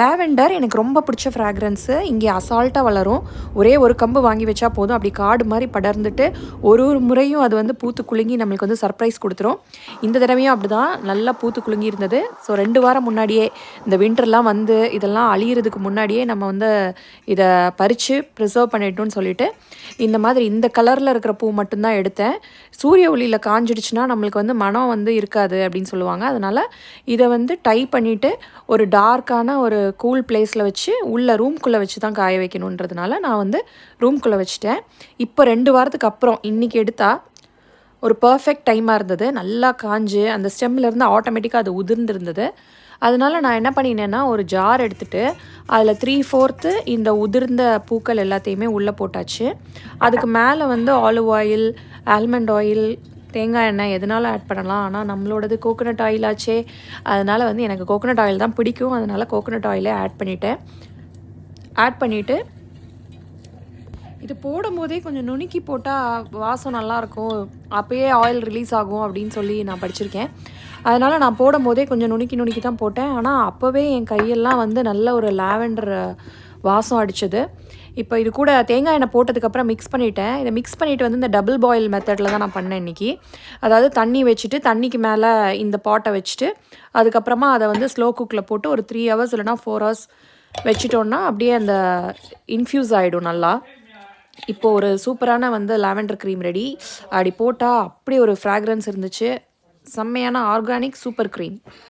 Lavender எனக்கு ரொம்ப பிடிச்ச ஃப்ராக்ரன்ஸு இங்கே அசால்ட்டாக வளரும். ஒரே ஒரு கம்பு வாங்கி வச்சா போதும். அப்படி காடு மாதிரி படர்ந்துட்டு ஒரு ஒரு முறையும் அது வந்து பூத்து குலுங்கி நம்மளுக்கு வந்து சர்ப்ரைஸ் கொடுத்துரும். இந்த தடவையும் அப்படி தான் நல்லா பூத்து குலுங்கி இருந்தது. ஸோ ரெண்டு வாரம் முன்னாடியே இந்த வின்டர்லாம் வந்து இதெல்லாம் அழியிறதுக்கு முன்னாடியே நம்ம வந்து இதை பறித்து ப்ரிசர்வ் பண்ணிட்டோம்னு சொல்லிட்டு இந்த மாதிரி இந்த கலரில் இருக்கிற பூ மட்டும்தான் எடுத்தேன். சூரிய ஒளியில் காஞ்சிடுச்சுன்னா நம்மளுக்கு வந்து மனம் வந்து இருக்காது அப்படின்னு சொல்லுவாங்க. அதனால் இதை வந்து டை பண்ணிவிட்டு ஒரு டார்க்கான ஒரு கூல் பிளேஸில் வச்சு உள்ளே ரூம்குள்ளே வச்சு தான் காய வைக்கணுன்றதுனால நான் வந்து ரூம்குள்ளே வச்சுட்டேன். இப்போ ரெண்டு வாரத்துக்கு அப்புறம் இன்றைக்கி எடுத்தால் ஒரு பர்ஃபெக்ட் டைமாக இருந்தது. நல்லா காஞ்சு அந்த ஸ்டெம்மில் ஆட்டோமேட்டிக்காக அது உதிர்ந்துருந்தது. அதனால நான் என்ன பண்ணினேன்னா ஒரு ஜார் எடுத்துட்டு அதில் த்ரீ ஃபோர்த்து இந்த உதிர்ந்த பூக்கள் எல்லாத்தையுமே உள்ளே போட்டாச்சு. அதுக்கு மேலே வந்து ஆலிவ் ஆயில் ஆல்மண்ட் ஆயில் தேங்காய் எண்ணெய் எதனால ஆட் பண்ணலாம்? ஆனால் நம்மளோடது கோகோனட் ஆயில் ஆச்சே. அதனால் வந்து எனக்கு கோகோனட் ஆயில் தான் பிடிக்கும். அதனால் கோகோனட் ஆயிலே ஆட் பண்ணிட்டேன். ஆட் பண்ணிவிட்டு இது போடும்போதே கொஞ்சம் நுணுக்கி போட்டால் வாசம் நல்லாயிருக்கும். அப்போயே ஆயில் ரிலீஸ் ஆகும் அப்படின்னு சொல்லி நான் படிச்சிருக்கேன். அதனால் நான் போடும்போதே கொஞ்சம் நுணுக்கி நுணுக்கி தான் போட்டேன். ஆனால் அப்போவே என் கையெல்லாம் வந்து நல்ல ஒரு லாவெண்டர் வாசம் அடித்தது இப்போ இது கூட தேங்காய் எண்ணெய் போட்டதுக்கப்புறம் மிக்ஸ் பண்ணிட்டேன். இதை மிக்ஸ் பண்ணிவிட்டு வந்து இந்த டபுள் பாயில் மெத்தடில் தான் நான் பண்ணேன் இன்றைக்கி அதாவது தண்ணி வச்சுட்டு தண்ணிக்கு மேலே இந்த பாட்டை வச்சுட்டு அதுக்கப்புறமா அதை வந்து ஸ்லோ குக்கில் போட்டு ஒரு த்ரீ ஹவர்ஸ் இல்லைனா ஃபோர் ஹவர்ஸ் வச்சிட்டோன்னா அப்படியே அந்த இன்ஃப்யூஸ் ஆகிடும் நல்லா. இப்போது ஒரு சூப்பரான வந்து லாவெண்டர் க்ரீம் ரெடி அப்படி போட்டால் அப்படி ஒரு ஃப்ராக்ரன்ஸ் இருந்துச்சு. செம்மையான ஆர்கானிக் சூப்பர் க்ரீம்